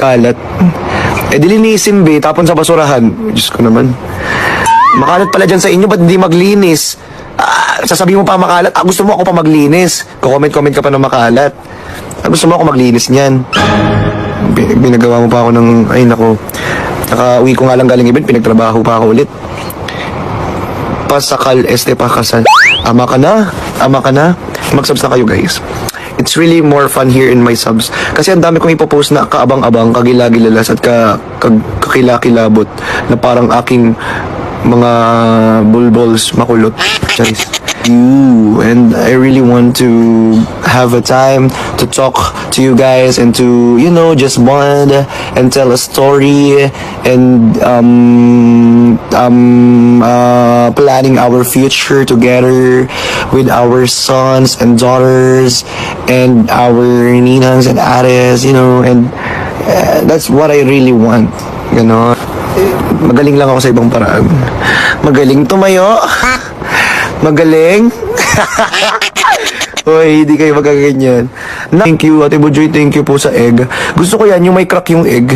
Kalat. Eh, dilinisin, be. Tapon sa basurahan. Diyos ko naman. Makalat pala dyan sa inyo, ba't hindi maglinis? Ah, sasabihin mo pa makalat. Ah, gusto mo ako pa maglinis. Comment-comment ka pa ng makalat. Ah, gusto mo ako maglinis niyan. Bi- Binagawa mo pa ako ng... Ay, nako. Naka-uwi ko nga lang galing event. Pinagtrabaho pa ako ulit. Pasakal este pakasal. Ama ka na. Ama ka na. Mag-subs na kayo, guys. It's really more fun here in my subs. Kasi ang dami kong ipopost na kaabang-abang, kagilagilalas at ka, kag, kakilakilabot na parang aking mga bulbols makulot. Charis. You and I really want to have a time to talk to you guys and to you know just bond and tell a story and um um uh, planning our future together with our sons and daughters and our ninangs and ares you know and uh, that's what I really want you know. Magaling lang ako sa ibang paraan. Magaling tumayo magaling Hoy, hindi kayo magaganyan. Thank you, Ate Bujoy. Thank you po sa egg. Gusto ko yan, yung may crack yung egg.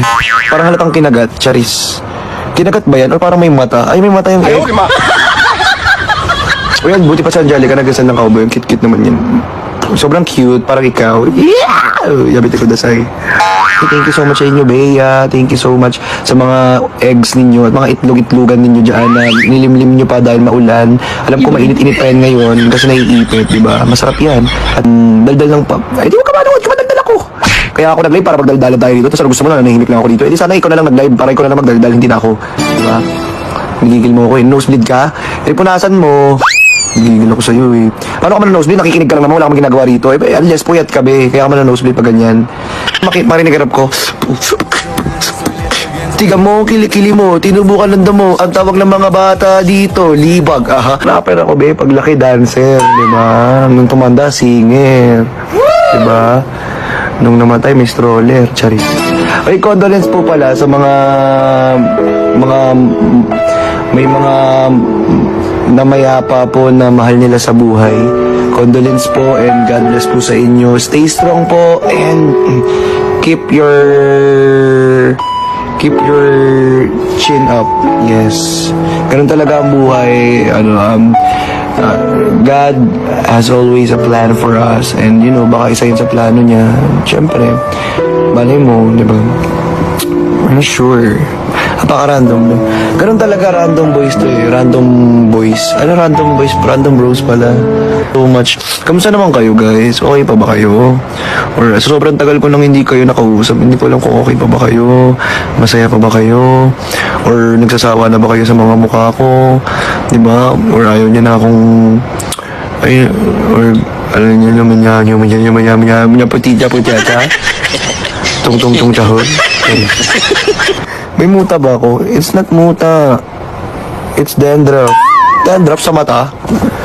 Parang halatang kinagat. Charis. Kinagat ba yan? O parang may mata? Ay, may mata yung egg. O yan, buti pa sa Angelica, nagasan ng cowboy. Yung cute-cute naman yan. Sobrang cute, parang ikaw. Yeah! Yabit ko dasay. Thank you so much sa inyo, Bea. Thank you so much sa mga eggs ninyo at mga itlog-itlogan ninyo dyan na nilimlim nyo pa dahil maulan. Alam ko mainit-init pa yan ngayon kasi naiipit, di ba? Masarap yan. At mm, daldal ng pa... Ay, di mo ka manood, kamadaldal ako. Kaya ako nag-live para magdaldalan tayo dito. Tapos ano gusto mo na, nanahimik lang ako dito. Eh sana ikaw na lang nag-live para ikaw na lang magdaldal, hindi na ako. Di ba? Nagigil mo ako eh. Nosebleed ka? Eh, punasan mo. Nagigil ako sa'yo eh. Paano ka man nosebleed? Nakikinig ka lang naman. Wala kang ginagawa rito. Eh, unless puyat ka be. Kaya ka man nosebleed pa ganyan. Maki marinig harap ko. Tiga mo, kilikili mo, tinubukan ng damo. Ang tawag ng mga bata dito, libag. Aha. Rapper ako be, paglaki dancer, di ba? Nung tumanda, singer. Di ba? Nung namatay, may stroller. Charis. Ay, condolence po pala sa mga mga may mga namayapa po na mahal nila sa buhay. Condolence po and God bless po sa inyo. Stay strong po and keep your keep your chin up. Yes. Ganun talaga ang buhay. Ano, um, uh, God has always a plan for us. And, you know, baka isa yun sa plano niya. Siyempre, malay mo, di ba? Sure. Napaka-random. Ganun talaga random boys to eh. Random boys. Ano random boys? Random bros pala. So much. Kamusta naman kayo guys? Okay pa ba kayo? Or sobrang tagal ko nang hindi kayo nakausap, hindi ko alam kung okay pa ba kayo? Masaya pa ba kayo? Or nagsasawa na ba kayo sa mga mukha ko? Di ba? Or ayaw niya na akong... Ay, or ano niya naman niya, niya, niya, niya, niya, niya, niya, putita, putita. Tung tung tung chahon. May muta ba ako? It's not muta. It's dandruff. Dandruff sa mata?